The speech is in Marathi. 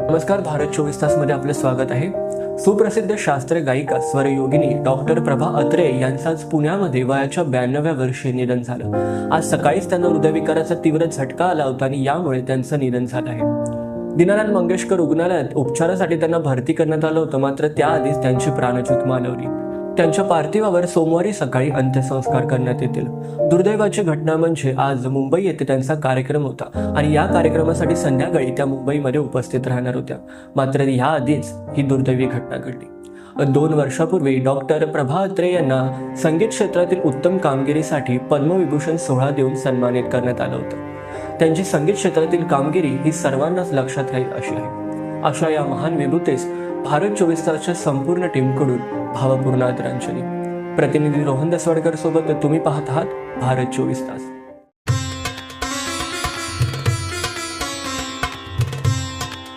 नमस्कार भारत चोवीस तासमध्ये आपलं स्वागत आहे. सुप्रसिद्ध शास्त्रीय गायिका स्वरयोगिनी डॉक्टर प्रभा अत्रे यांचं आज पुण्यामध्ये वयाच्या ब्याण्णव्या वर्षी निधन झालं. आज सकाळीच त्यांना हृदयविकाराचा तीव्र झटका आला होता आणि यामुळे त्यांचं निधन झालं आहे. दीनानाथ मंगेशकर रुग्णालयात उपचारासाठी त्यांना भरती करण्यात आलं होतं मात्र त्याआधीच त्यांची प्राणज्योत मालवली. त्यांच्या पार्थिवावर सोमवारी सकाळी अंत्यसंस्कार करण्यात येतील. दुर्दैवाची घटना म्हणजे आज मुंबई येथे त्यांचा कार्यक्रम होता आणि या कार्यक्रमासाठी संध्याकाळी त्या मुंबईमध्ये उपस्थित राहणार होत्या. मात्र याआधीच ही दुर्दैवी घटना घडली. दोन वर्षापूर्वी डॉक्टर प्रभा अत्रे यांना संगीत क्षेत्रातील उत्तम कामगिरीसाठी पद्मविभूषण सोहळा देऊन सन्मानित करण्यात आलं होतं. त्यांची संगीत क्षेत्रातील कामगिरी ही सर्वांनाच लक्षात राहील अशी आहे. अशा या महान विभूतीस भारत चोवीस तासच्या संपूर्ण टीमकडून भावपूर्ण आदरांजली. प्रतिनिधी रोहन दसवाडकर सोबत तुम्ही पाहत आहात भारत चोवीस तास.